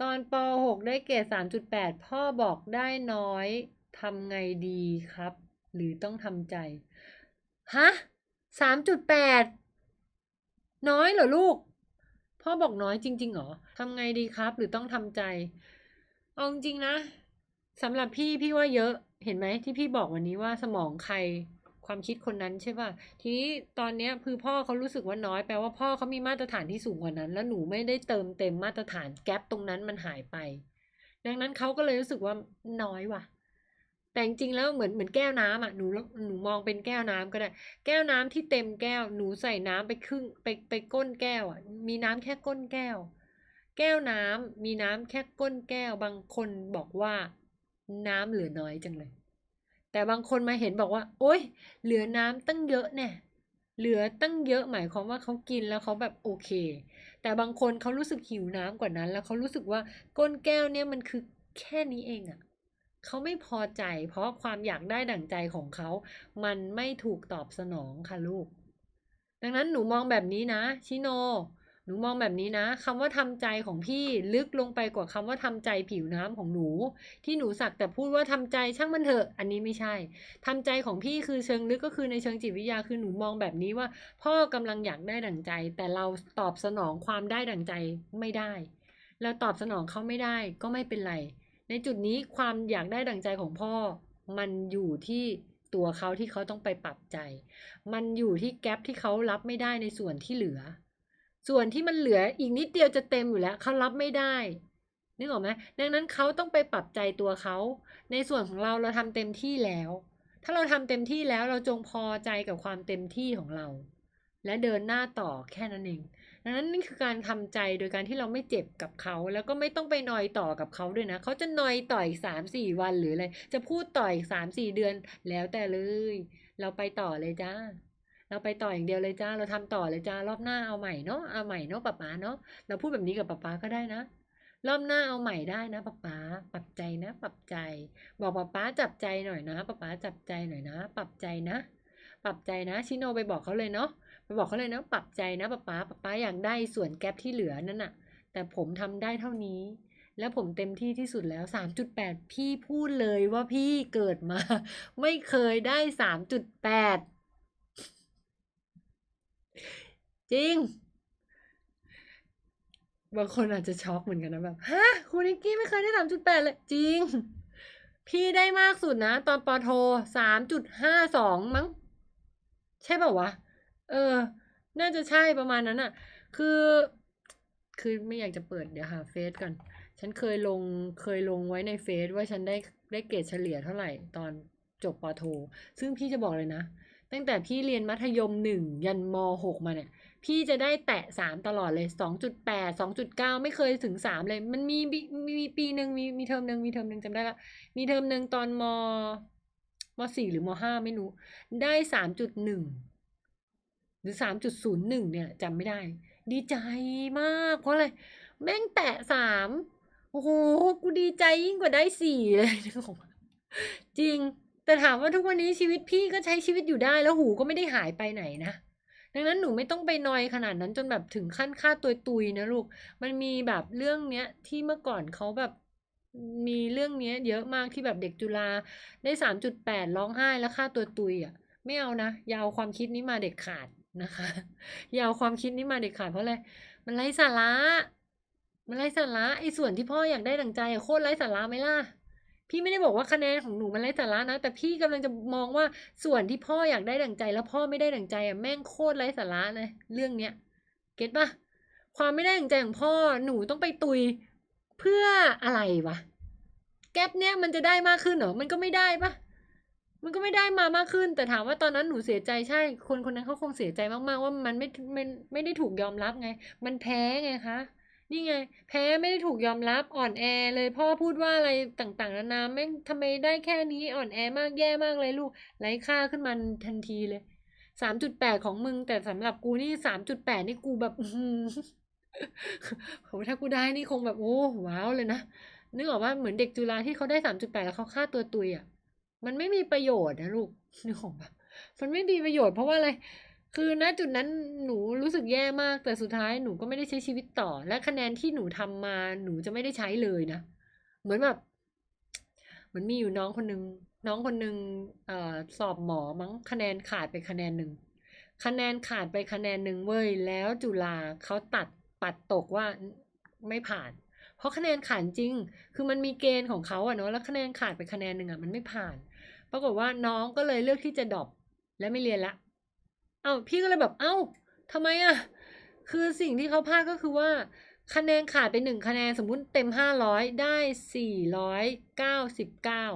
ตอนป .6 ได้เกรด 3.8 พ่อบอกได้น้อยทำไงดีครับ หรือต้องทำใจ ฮะ 3.8 น้อยเหรอลูก พ่อบอกน้อยจริงๆเหรอทำไงดีครับ หรือต้องทำใจ เอาจริงนะสำหรับพี่พี่ว่าเยอะ เห็นไหมที่พี่บอกวันนี้ว่าสมองใคร ความคิดคนนั้นใช่ป่ะ ทีนี้ตอนเนี้ยคือพ่อเขารู้สึกว่าน้อยแปลว่าพ่อเขามีมาตรฐานที่สูงกว่านั้น แล้วหนูไม่ได้เติมเต็มมาตรฐานแกลบตรงนั้นมันหายไป ดังนั้นเขาก็เลยรู้สึกว่าน้อยว่ะ แต่จริงๆแล้วเหมือนเหมือนแก้วน้ำอะหนูหนูมองเป็นแก้วน้ำก็ได้ แก้วน้ำที่เต็มแก้ว หนูใส่น้ำไปครึ่งไปไปก้นแก้วอะ มีน้ำแค่ก้นแก้ว แก้วน้ำมีน้ำแค่ก้นแก้ว บางคนบอกว่าน้ำเหลือน้อยจังเลย แต่บางคนมาเห็นบอกว่า โอ๊ย เหลือน้ำตั้งเยอะแน่เหลือตั้งเยอะหมายความว่าเขากินแล้วเขาแบบโอเค แต่บางคนเขารู้สึกหิวน้ำกว่านั้น แล้วเขารู้สึกว่าก้นแก้วเนี่ยมันคือแค่นี้เองอะเขาไม่พอใจ เพราะความอยากได้ดั่งใจของเขา มันไม่ถูกตอบสนองค่ะลูก ดังนั้นหนูมองแบบนี้นะชิโน หนูมองแบบนี้นะคำว่าทำใจของพี่ลึกลงไปกว่าคำว่าทำใจผิวน้ำของหนู ที่หนูสักแต่พูดว่าทำใจช่างมันเถอะ อันนี้ไม่ใช่ทำใจของพี่คือเชิงลึกก็คือในเชิงจิตวิทยาคือหนูมองแบบนี้ว่า พ่อกำลังอยากได้ดั่งใจ แต่เราตอบสนองความได้ดั่งใจไม่ได้ เราตอบสนองเขาไม่ได้ก็ไม่เป็นไร ในจุดนี้ความอยากได้ดั่งใจของพ่อ มันอยู่ที่ตัวเขาที่เขาต้องไปปรับใจ มันอยู่ที่แกลบที่เขารับไม่ได้ในส่วนที่เหลือ ส่วนที่มันเหลืออีกนิดเดียวจะเต็มอยู่แล้วเขารับไม่ได้นึกออกไหมดังนั้นเขาต้องไปปรับใจตัวเขา ในส่วนของเราเราทำเต็มที่แล้ว ถ้าเราทำเต็มที่แล้วเราจงพอใจกับความเต็มที่ของเรา และเดินหน้าต่อแค่นั้นเอง ดังนั้นนี่คือการทำใจโดยการที่เราไม่เจ็บกับเขา แล้วก็ไม่ต้องไปนอยต่อกับเขาด้วยนะ เขาจะนอยต่ออีกสามสี่วันหรืออะไร จะพูดต่ออีกสามสี่เดือนแล้วแต่เลย เราไปต่อเลยจ้า เราไปต่ออย่างเดียวเลยจ้า เราทำต่อเลยจ้ารอบหน้าเอาใหม่เนาะเอาใหม่เนาะป๊าป๊าเนาะเราพูดแบบนี้กับป๊าป๊าก็ได้นะรอบหน้าเอาใหม่ได้นะป๊าป๊าปรับใจนะ ปรับใจ บอกป๊าป๊าจับใจหน่อยนะป๊าป๊าจับใจหน่อยนะ ปรับใจนะ ปรับใจนะชิโนไปบอกเขาเลยเนาะไปบอกเขาเลยนะปรับใจนะป๊าป๊าป๊าป๊าอยากได้ส่วนแก๊ปที่เหลือนั่นน่ะ แต่ผมทำได้เท่านี้แล้วผมเต็มที่ที่สุดแล้ว 3.8 พี่พูดเลยว่าพี่เกิดมา ไม่เคยได้ 3.8 จริง บางคนอาจจะช็อกเหมือนกันนะแบบฮะครูนิกกี้ไม่เคยได้3.8เลย จริง พี่ได้มากสุดนะ ตอนปอโท3.52มั้ง ใช่เปล่าวะ เออ น่าจะใช่ประมาณนั้นอะคือ คือไม่อยากจะเปิดเดี๋ยวหาเฟซก่อนฉันเคยลงเคยลงไว้ในเฟซว่าฉันได้ได้เกรดเฉลี่ยเท่าไหร่ตอนจบปอโท ซึ่งพี่จะบอกเลยนะ ตั้งแต่พี่เรียนมัธยมหนึ่งยันมหกมาเนี่ย พี่จะได้แตะสามตลอดเลยสองจุดแปดสองจุดเก้าไม่เคยถึงสามเลย มันมีมีปีหนึ่งมีมีเทอมหนึ่งมีเทอมหนึ่งจำได้ละ มีเทอมหนึ่งตอนมมสี่หรือมห้าไม่รู้ ได้สามจุดหนึ่งหรือสามจุดศูนย์หนึ่งเนี่ยจำไม่ได้ ดีใจมาก เพราะอะไร แม่งแตะสามโอ้โห กูดีใจยิ่งกว่าได้สี่เลยนึกออกปะจริง แต่ถามว่าทุกวันนี้ชีวิตพี่ก็ใช้ชีวิตอยู่ได้แล้วหูก็ไม่ได้หายไปไหนนะดังนั้นหนูไม่ต้องไปนอยขนาดนั้นจนแบบถึงขั้นค่าตัวตุยนะลูก มันมีแบบเรื่องเนี้ยที่เมื่อก่อนเขาแบบมีเรื่องเนี้ยเยอะมากที่แบบเด็กจุฬาได้สามจุดแปดร้องไห้แล้วค่าตัวตุยอะ ไม่เอานะยาวความคิดนี้มาเด็ดขาดนะคะยาวความคิดนี้มาเด็ดขาดเพราะอะไรมันไร้สาระมันไร้สาระไอ้ส่วนที่พ่ออยากได้ดังใจโคตรไร้สาระไหมล่ะ พี่ไม่ได้บอกว่าคะแนนของหนูมันไร้สาระนะ แต่พี่กำลังจะมองว่าส่วนที่พ่ออยากได้ดังใจ แล้วพ่อไม่ได้ดังใจอะแม่งโคตรไร้สาระเลย เรื่องเนี้ยเก็ตปะความไม่ได้ดังใจของพ่อหนูต้องไปตุยเพื่ออะไรวะแก๊ปเนี้ยมันจะได้มากขึ้นเหรอมันก็ไม่ได้ปะมันก็ไม่ได้มามากขึ้น แต่ถามว่าตอนนั้นหนูเสียใจใช่ คนคนนั้นเขาคงเสียใจมากๆ ว่ามันไม่ไม่ไม่ได้ถูกยอมรับไง มันแพ้ไงคะ นี่ไง แพ้ไม่ได้ถูกยอมรับอ่อนแอเลยพ่อพูดว่าอะไรต่างๆนานาแม่งทำไมได้แค่นี้อ่อนแอมากแย่มากเลยลูกไร้ค่าขึ้นมาทันทีเลยสามจุดแปดของมึง แต่สำหรับกูนี่สามจุดแปดนี่กูแบบโหถ้ากูได้นี่คงแบบโอ้ว้าวเลยนะนึกออกว่าเหมือนเด็กจุฬาที่เขาได้สามจุดแปดแล้วเขาฆ่าตัวตุยอะมันไม่มีประโยชน์นะลูกนึกออกปะมันไม่มีประโยชน์เพราะว่าอะไร คือณจุดนั้นหนูรู้สึกแย่มาก แต่สุดท้ายหนูก็ไม่ได้ใช้ชีวิตต่อ และคะแนนที่หนูทำมาหนูจะไม่ได้ใช้เลยนะ เหมือนแบบเหมือนมีอยู่น้องคนหนึ่งน้องคนหนึ่งเอ่อสอบหมอมั้งคะแนนขาดไปคะแนนหนึ่งคะแนนขาดไปคะแนนหนึ่งเว้ยแล้วจุฬาเขาตัดปัดตกว่าไม่ผ่าน เพราะคะแนนขาดจริง คือมันมีเกณฑ์ของเขาอะเนาะแล้วคะแนนขาดไปคะแนนหนึ่งอะมันไม่ผ่าน ปรากฏว่าน้องก็เลยเลือกที่จะดรอปและไม่เรียนละ เอาพี่ก็เลยแบบเอ้าทำไมอะคือสิ่งที่เขาพลาดก็คือว่า คะแนนขาดไปหนึ่งคะแนนสมมุติเต็มห้าร้อยได้สี่ร้อยเก้าสิบเก้า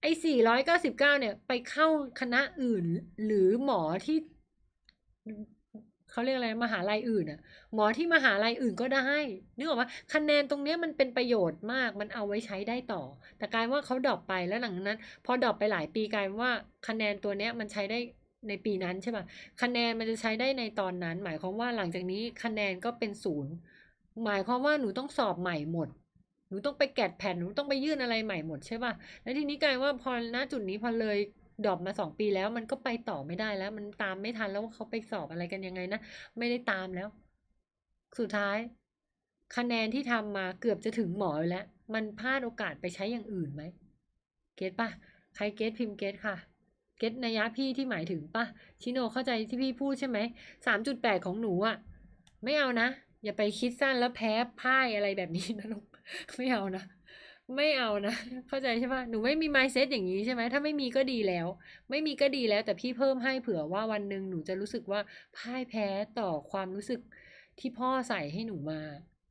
ไอ้สี่ร้อยเก้าสิบเก้าเนี่ย ไปเข้าคณะอื่น หรือหมอที่เขาเรียกอะไรมหาลัยอื่นอะหมอที่มหาลัยอื่นก็ได้นึกออกว่าคะแนนตรงเนี้ยมันเป็นประโยชน์มากมันเอาไว้ใช้ได้ต่อ แต่กลายว่าเขาดรอปไปแล้วหลังนั้น พอดรอปไปหลายปีกลายว่าคะแนนตัวเนี้ยมันใช้ได้ ในปีนั้นใช่ป่ะคะแนนมันจะใช้ได้ในตอนนั้น หมายความว่าหลังจากนี้คะแนนก็เป็นศูนย์หมายความว่าหนูต้องสอบใหม่หมด หนูต้องไปแกะแผ่นหนูต้องไปยื่นอะไรใหม่หมดใช่ป่ะแล้วทีนี้กลายว่าพอณจุดนี้พอเลยดรอปมาสองปีแล้วมันก็ไปต่อไม่ได้แล้ว มันตามไม่ทันแล้วว่าเขาไปสอบอะไรกันยังไงนะไม่ได้ตามแล้ว สุดท้าย คะแนนที่ทำมาเกือบจะถึงหมอแล้ว มันพลาดโอกาสไปใช้อย่างอื่นไหมเก็ตป่ะใครเก็ตพิมพ์เก็ตค่ะ เก็ตนัยยะพี่ที่หมายถึงปะชิโนเข้าใจที่พี่พูดใช่ไหมสามจุดแปดของหนูอะไม่เอานะ อย่าไปคิดสั้นแล้วแพ้พ่ายอะไรแบบนี้นะลูกไม่เอานะ ไม่เอานะ เข้าใจใช่ปะหนูไม่มี mindset อย่างนี้ใช่ไหมถ้าไม่มีก็ดีแล้ว ไม่มีก็ดีแล้วแต่พี่เพิ่มให้เผื่อว่าวันหนึ่งหนูจะรู้สึกว่าพ่ายแพ้ต่อความรู้สึกที่พ่อใส่ให้หนูมา